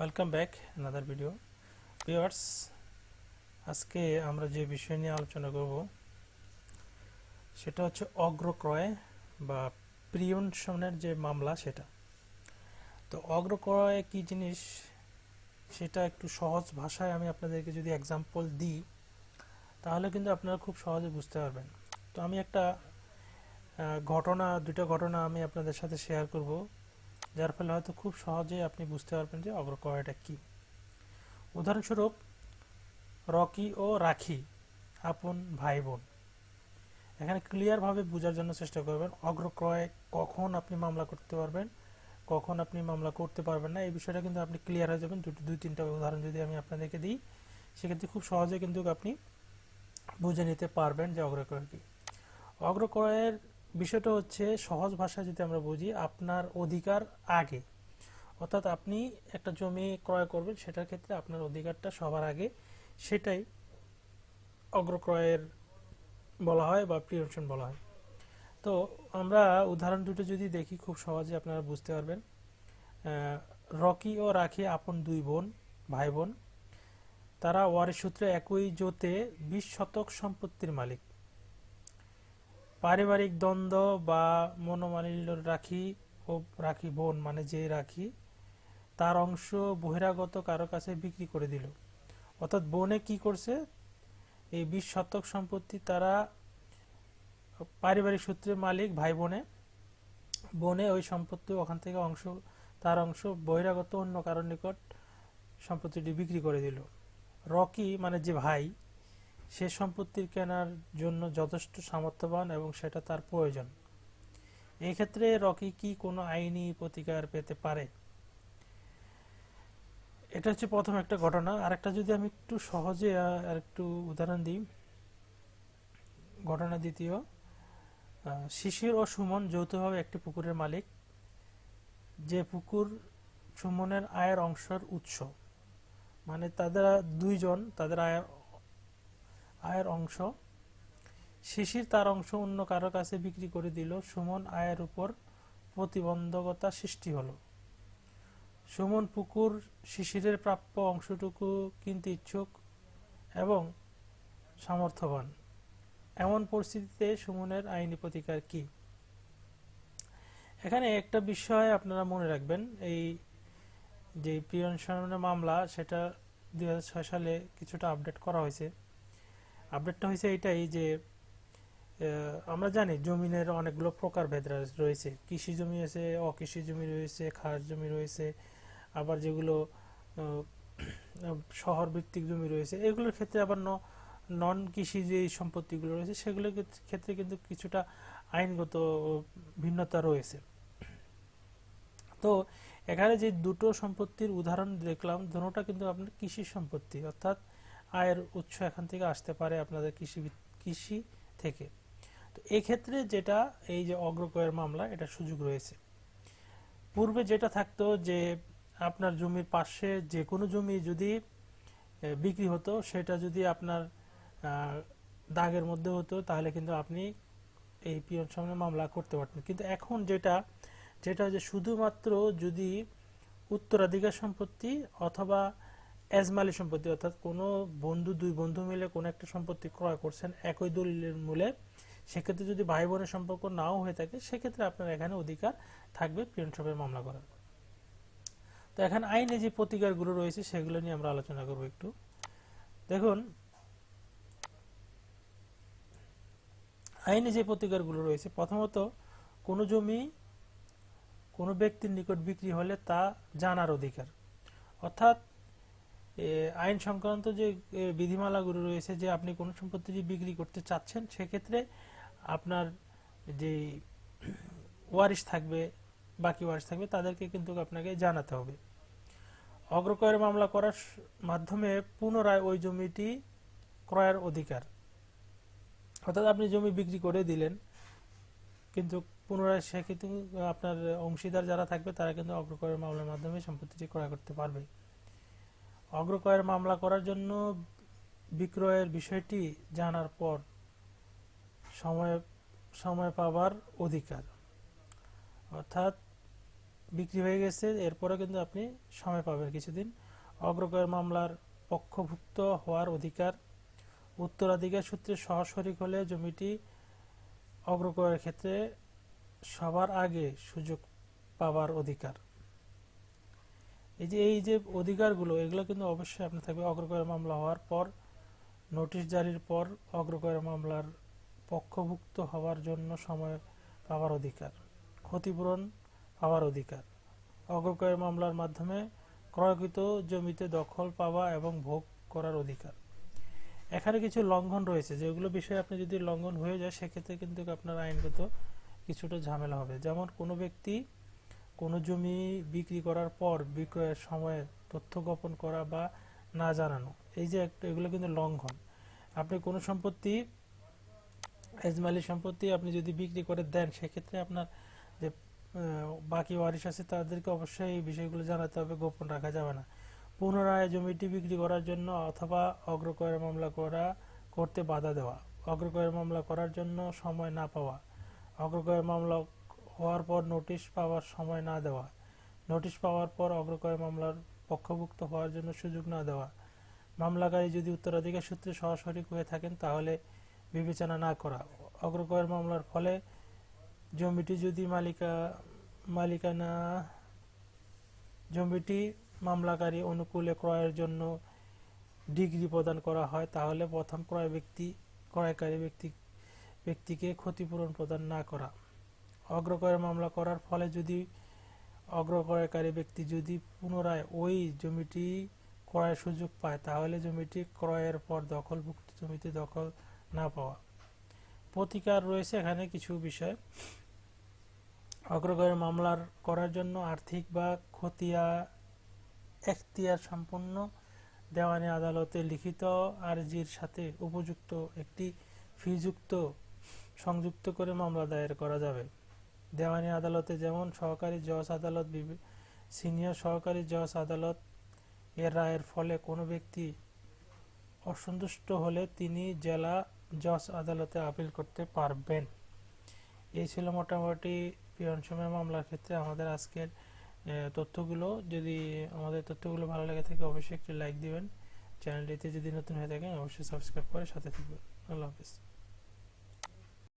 Welcome back another video viewers আজকে আমরা যে বিষয় নিয়ে আলোচনা করব, সেটা হচ্ছে অগ্রক্রয় বা প্রিয়নশনের যে মামলা সেটা। তো অগ্রক্রয় কি জিনিস, সেটা একটু সহজ ভাষায় আমি আপনাদেরকে যদি এক্সাম্পল দিই, তাহলে কিন্তু আপনারা খুব সহজে বুঝতে পারবেন। তো আমি একটা ঘটনা দুটো ঘটনা আমি আপনাদের সাথে শেয়ার করব। যার ফলে হয়তো খুব সহজে আপনি বুঝতে পারবেন যে অগ্রক্রয়টা কি। উদাহরণস্বরূপ, রকি ও রাখি আপন ভাই বোন এখানে ক্লিয়ারভাবে বোঝার জন্য চেষ্টা করবেন অগ্রক্রয় কখন আপনি মামলা করতে পারবেন, কখন আপনি মামলা করতে পারবেন না, এই বিষয়টা কিন্তু আপনি ক্লিয়ার হয়ে যাবেন। দুটো, দুই, তিনটা উদাহরণ যদি আমি আপনাদেরকে দিই, সেক্ষেত্রে খুব সহজে কিন্তু আপনি বুঝে নিতে পারবেন যে অগ্রক্রয় কি। অগ্রক্রয়ের বিষয়টা হচ্ছে সহজ ভাষায় যদি আমরা বুঝি, আপনার অধিকার আগে। অর্থাৎ আপনি একটা জমি ক্রয় করবেন, সেটার ক্ষেত্রে আপনার অধিকারটা সবার আগে। সেটাই অগ্রক্রয়ের বলা হয় বা প্রিয়নশন বলা হয়। তো আমরা উদাহরণ দুটো যদি দেখি, খুব সহজে আপনারা বুঝতে পারবেন। রকি ও রাখি আপন দুই বোন, ভাই বোন। তারা ওয়ারের সূত্রে একই জোতে বিশ শতক সম্পত্তির মালিক। পারিবারিক দ্বন্দ্ব বা মনোমালিন্য রাখি ও রাখি বোন মানে যে রাখি, তার অংশ বহিরাগত কারও কাছে বিক্রি করে দিল। অর্থাৎ বোনে কি করছে? এই বিশ শতক সম্পত্তি তারা পারিবারিক সূত্রে মালিক, ভাই বোনে। বোনে ওই সম্পত্তি ওখান থেকে অংশ, তার অংশ বহিরাগত অন্য কারোর নিকট সম্পত্তিটি বিক্রি করে দিল। রকি মানে যে ভাই সে সম্পত্তির কেনার জন্য যথেষ্ট সামর্থ্যবান এবং সেটা তার প্রয়োজন। এক্ষেত্রে রকি কি কোনো আইনি প্রতিকার পেতে পারে? এটা হচ্ছে প্রথম একটা ঘটনা। আর একটা যদি আমি একটু সহজে আর একটু উদাহরণ দিই। ঘটনা দ্বিতীয় শিশির ও সুমন যৌথভাবে একটি পুকুরের মালিক, যে পুকুর সুমনের আয়ের অংশের উৎস। মানে তাদের দুইজন, তাদের আয়ের আয়ের অংশ। শিশির তার অংশ অন্য কারও কাছে বিক্রি করে দিল। সুমন আয়ের উপর প্রতিবন্ধকতা সৃষ্টি হলো। সুমন পুকুর শিশিরের প্রাপ্য অংশটুকু কিনতে ইচ্ছুক এবং সামর্থ্যবান। এমন পরিস্থিতিতে সুমনের আইনি প্রতিকার কি? এখানে একটা বিষয় আপনারা মনে রাখবেন। এই যে প্রিয়নশনের মামলা, সেটা দুই হাজার ছয় সালে কিছুটা আপডেট করা হয়েছে। আপডেটটা হয়েছে এটাই যে আমরা জানি জমিনের অনেকগুলো প্রকারভেদ রয়েছে। কৃষি জমি আছে অকৃষি জমি রয়েছে, খাস জমি রয়েছে, আবার যেগুলো শহর ভিত্তিক জমি রয়েছে, এগুলোর ক্ষেত্রে আবার নন কৃষি যে সম্পত্তিগুলো রয়েছে সেগুলোর ক্ষেত্রে- ক্ষেত্রে কিন্তু কিছুটা আইনগত ভিন্নতা রয়েছে। তো এখানে যে দুটো সম্পত্তির উদাহরণ দেখলাম, দুটোটা কিন্তু আপনার কৃষি সম্পত্তি, অর্থাৎ আয়ের উৎস এখান থেকে আসতে পারে আপনাদের কৃষি কৃষি থেকে। তো এই ক্ষেত্রে যেটা এই যে অগ্রকয়ের মামলা, এটা সুযোগ রয়েছে। পূর্বে যেটা থাকতো যে আপনার জমির পাশে যে কোনো জমি যদি বিক্রি হতো, সেটা যদি আপনার দাগের মধ্যে হতো, তাহলে কিন্তু আপনি এই পিয়ন সামনে মামলা করতে পারতেন। কিন্তু এখন যেটা যেটা যে শুধুমাত্র যদি উত্তরাধিকার সম্পত্তি অথবা এজমালি সম্পত্তি, অর্থাৎ কোনো বন্ধু, দুই বন্ধু মিলে কোনো একটা সম্পত্তি ক্রয় করছেন একই দলিলের মূলে, সেক্ষেত্রে যদি ভাই বোনের সম্পর্ক নাও হয়ে থাকে, সেক্ষেত্রে আপনার এখানে অধিকার থাকবে প্রিয়নশপের মামলা করার। তো এখানে আইনে যে প্রতিকারগুলো রয়েছে, সেগুলো নিয়ে আমরা আলোচনা করব একটু। দেখুন, আইনে যে প্রতিকারগুলো রয়েছে, প্রথমত কোনো জমি কোনো ব্যক্তির নিকট বিক্রি হলে তা জানার অধিকার। অর্থাৎ আইন সংক্রান্ত যে বিধিমালাগুলো রয়েছে যে আপনি কোনো সম্পত্তি বিক্রি করতে চাচ্ছেন, সেক্ষেত্রে আপনার যে ওয়ারিশ থাকবে, বাকি ওয়ারিশ থাকবে, তাদেরকে কিন্তু আপনাকে জানাতে হবে। অগ্রক্রয়ের মামলা করার মাধ্যমে পুনরায় ওই জমিটি ক্রয়ের অধিকার। অর্থাৎ আপনি জমি বিক্রি করে দিলেন, কিন্তু পুনরায় সে কিন্তু আপনার অংশীদার যারা থাকবে, তারা কিন্তু অগ্রক্রয়ের মামলার মাধ্যমে সম্পত্তিটি ক্রয় করতে পারবে। অগ্রক্রয়ের মামলা করার জন্য বিক্রয়ের বিষয়টি জানার পর সময় সময় পাবার অধিকার। অর্থাৎ বিক্রি হয়ে গেছে এরপরে কিন্তু আপনি সময় পাবেন কিছুদিন। অগ্রগয়ের মামলার পক্ষভুক্ত হওয়ার অধিকার। উত্তরাধিকার সূত্রে সহশরিক হলে জমিটি অগ্রগয়ের ক্ষেত্রে সবার আগে সুযোগ পাবার অধিকার। এই যে এই যে অধিকারগুলো, এগুলো কিন্তু অবশ্যই আপনার থাকবে। অগ্রগয়ের মামলা হওয়ার পর, নোটিশ জারির পর অগ্রগয়ের মামলার পক্ষভুক্ত হওয়ার জন্য সময় পাওয়ার অধিকার, ক্ষতিপূরণ পাওয়ার অধিকার। অগ্রগয়ের মামলার মাধ্যমে ক্রয়কৃত জমিতে দখল পাওয়া এবং ভোগ করার অধিকার। এখানে কিছু লঙ্ঘন রয়েছে, যেগুলো বিষয়ে আপনি যদি লঙ্ঘন হয়ে যায়, সেক্ষেত্রে কিন্তু আপনার আইনগত কিছুটা ঝামেলা হবে। যেমন কোনো ব্যক্তি কোনো জমি বিক্রি করার পর বিক্রয়ের সময় তথ্য গোপন করা বা না জানানো, এই যে একটা, এগুলো কিন্তু লঙ্ঘন। আপনি কোনো সম্পত্তি, এজমালি সম্পত্তি আপনি যদি বিক্রি করে দেন, সেক্ষেত্রে আপনার যে বাকি ওয়ারিশ আছে, তাদেরকে অবশ্যই এই বিষয়গুলো জানাতে হবে, গোপন রাখা যাবে না। পুনরায় জমিটি বিক্রি করার জন্য অথবা অগ্রক্রয়ের মামলা করা, করতে বাধা দেওয়া। অগ্রক্রয়ের মামলা করার জন্য সময় না পাওয়া। অগ্রক্রয়ের মামলা হওয়ার পর নোটিশ পাওয়ার সময় না দেওয়া, নোটিশ পাওয়ার পর অগ্রক্রয় মামলার পক্ষভুক্ত হওয়ার জন্য সুযোগ না দেওয়া। মামলাকারী যদি উত্তরাধিকার সূত্রে সহশরিক হয়ে থাকেন, তাহলে বিবেচনা না করা। অগ্রক্রয়ের মামলার ফলে জমিটি যদি মালিকা, মালিকানা, জমিটি মামলাকারী অনুকূলে ক্রয়ের জন্য ডিগ্রি প্রদান করা হয়, তাহলে প্রথম ক্রয় ব্যক্তি, ক্রয়কারী ব্যক্তি, ব্যক্তিকে ক্ষতিপূরণ প্রদান না করা। অগ্রক্রয়ের মামলা করার ফলে যদি অগ্রক্রয়কারী ব্যক্তি যদি পুনরায় ওই জমিটি ক্রয়ের সুযোগ পায়, তাহলে জমিটি ক্রয়ের পর দখলভুক্ত জমিতে দখল না পাওয়া। প্রতিকার রয়েছে এখানে কিছু বিষয়। অগ্রগয়ের মামলার করার জন্য আর্থিক বা খতিয়া এখতিয়ার সম্পন্ন দেওয়ানি আদালতে লিখিত আর্জির সাথে উপযুক্ত একটি ফিযুক্ত, সংযুক্ত করে মামলা দায়ের করা যাবে। দেওয়ানি আদালতে যেমন সহকারী জজ আদালত সিনিয়র সহকারী জজ আদালত এর রায়ের ফলে কোনো ব্যক্তি অসন্তুষ্ট হলে তিনি জেলা জজ আদালতে আপিল করতে পারবেন। এই ছিল মোটামুটি পিয়ন সময় মামলার ক্ষেত্রে আমাদের আজকের তথ্যগুলো। যদি আমাদের তথ্যগুলো ভালো লেগে থাকে, অবশ্যই একটি লাইক দিবেন। চ্যানেলটিতে যদি নতুন হয়ে থাকেন, অবশ্যই সাবস্ক্রাইব করে সাথে থাকবেন। আল্লাহ হাফিজ।